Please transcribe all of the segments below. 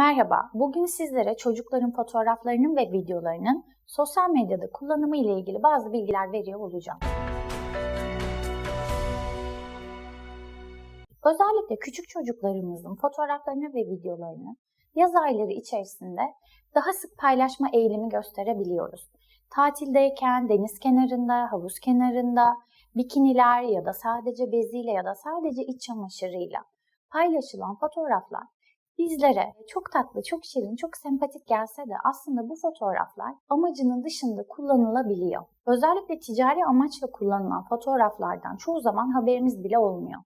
Merhaba, bugün sizlere çocukların fotoğraflarının ve videolarının sosyal medyada kullanımı ile ilgili bazı bilgiler veriyor olacağım. Özellikle küçük çocuklarımızın fotoğraflarını ve videolarını yaz ayları içerisinde daha sık paylaşma eğilimi gösterebiliyoruz. Tatildeyken, deniz kenarında, havuz kenarında, bikiniler ya da sadece beziyle ya da sadece iç çamaşırıyla paylaşılan fotoğraflar bizlere çok tatlı, çok şirin, çok sempatik gelse de aslında bu fotoğraflar amacının dışında kullanılabiliyor. Özellikle ticari amaçla kullanılan fotoğraflardan çoğu zaman haberimiz bile olmuyor.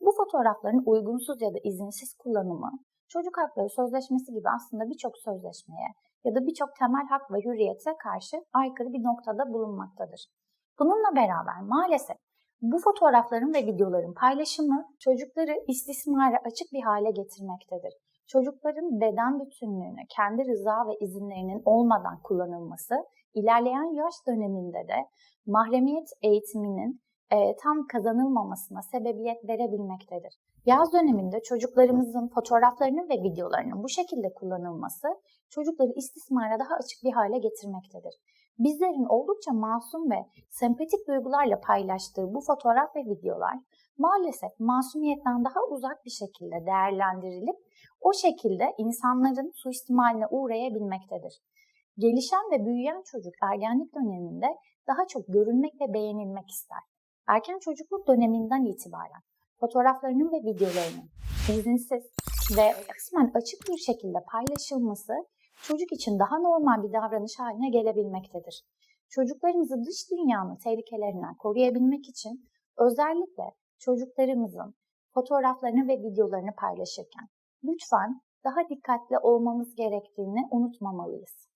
Bu fotoğrafların uygunsuz ya da izinsiz kullanımı, çocuk hakları sözleşmesi gibi aslında birçok sözleşmeye ya da birçok temel hak ve hürriyete karşı aykırı bir noktada bulunmaktadır. Bununla beraber maalesef bu fotoğrafların ve videoların paylaşımı çocukları istismara açık bir hale getirmektedir. Çocukların beden bütünlüğünü kendi rıza ve izinlerinin olmadan kullanılması ilerleyen yaş döneminde de mahremiyet eğitiminin e, tam kazanılmamasına sebebiyet verebilmektedir. Yaz döneminde çocuklarımızın fotoğraflarının ve videolarının bu şekilde kullanılması çocukları istismara daha açık bir hale getirmektedir. Bizlerin oldukça masum ve sempatik duygularla paylaştığı bu fotoğraf ve videolar maalesef masumiyetten daha uzak bir şekilde değerlendirilip o şekilde insanların suistimaline uğrayabilmektedir. Gelişen ve büyüyen çocuk ergenlik döneminde daha çok görünmek ve beğenilmek ister. Erken çocukluk döneminden itibaren fotoğraflarının ve videolarının izinsiz ve kısmen açık bir şekilde paylaşılması çocuk için daha normal bir davranış haline gelebilmektedir. Çocuklarımızı dış dünyanın tehlikelerinden koruyabilmek için özellikle çocuklarımızın fotoğraflarını ve videolarını paylaşırken lütfen daha dikkatli olmamız gerektiğini unutmamalıyız.